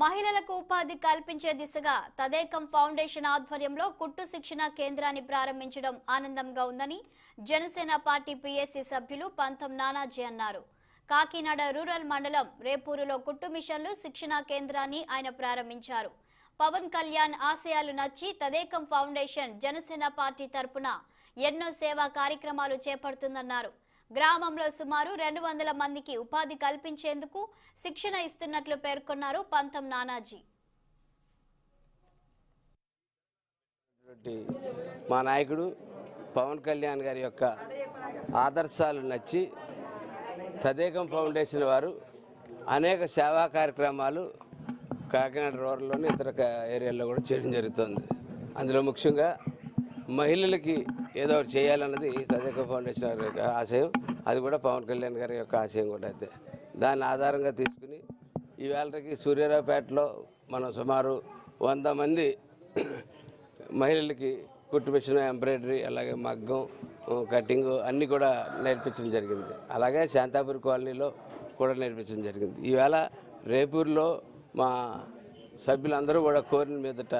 మహిళలకు ఉపాధి కల్పించే దిశగా తదేకం ఫౌండేషన్ ఆధ్వర్యంలో కుట్టు శిక్షణ కేంద్రాన్ని ప్రారంభించడం ఆనందంగా ఉందని జనసేన పార్టీ పీఎస్సీ సభ్యులు పంతం నానాజీ అన్నారు. కాకినాడ రూరల్ మండలం రేపూరులో కుట్టు మిషన్లు శిక్షణా కేంద్రాన్ని ఆయన ప్రారంభించారు. పవన్ కళ్యాణ్ ఆశయాలు నచ్చి తదేకం ఫౌండేషన్ జనసేన పార్టీ తరపున ఎన్నో సేవా కార్యక్రమాలు చేపడుతుందన్నారు. గ్రామంలో సుమారు రెండు వందల మందికి ఉపాధి కల్పించేందుకు శిక్షణ ఇస్తున్నట్లు పేర్కొన్నారు పంతం నానాజీ. మా నాయకుడు పవన్ కళ్యాణ్ గారి యొక్క ఆదర్శాలు నచ్చి తదేకం ఫౌండేషన్ వారు అనేక సేవా కార్యక్రమాలు కాకినాడ రూరల్లోని ఇతర ఏరియాల్లో కూడా చేయడం జరుగుతుంది. అందులో ముఖ్యంగా మహిళలకి ఏదో ఒకటి చేయాలన్నది తదేకం ఫౌండేషన్ గారి యొక్క ఆశయం. అది కూడా పవన్ కళ్యాణ్ గారి యొక్క ఆశయం కూడా అయితే దాన్ని ఆధారంగా తీసుకుని ఈవేళకి సూర్యారావుపేటలో మనం సుమారు వంద మంది మహిళలకి కుట్టు ఎంబ్రాయిడరీ అలాగే మగ్గం కటింగ్ అన్నీ కూడా నేర్పించడం జరిగింది. అలాగే శాంతాపూర్ కాలనీలో కూడా నేర్పించడం జరిగింది. ఈవేళ రేపూర్లో మా సభ్యులందరూ కూడా కోరిన మీదట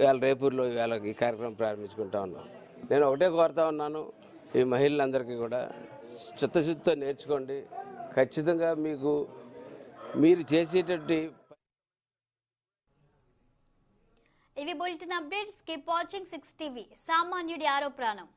ఇవాళ రేపూర్లో ఇవాళ ఈ కార్యక్రమం ప్రారంభించుకుంటా ఉన్నాం. నేను ఒకటే కోరుతా ఉన్నాను ఈ మహిళలందరికీ కూడా. చిత్తశుద్ధితో నేర్చుకోండి. ఖచ్చితంగా మీకు మీరు చేసేటటువంటి ఇవి bulletin updates. Keep watching six TV. సామాన్యుడి ఆరో ప్రాణం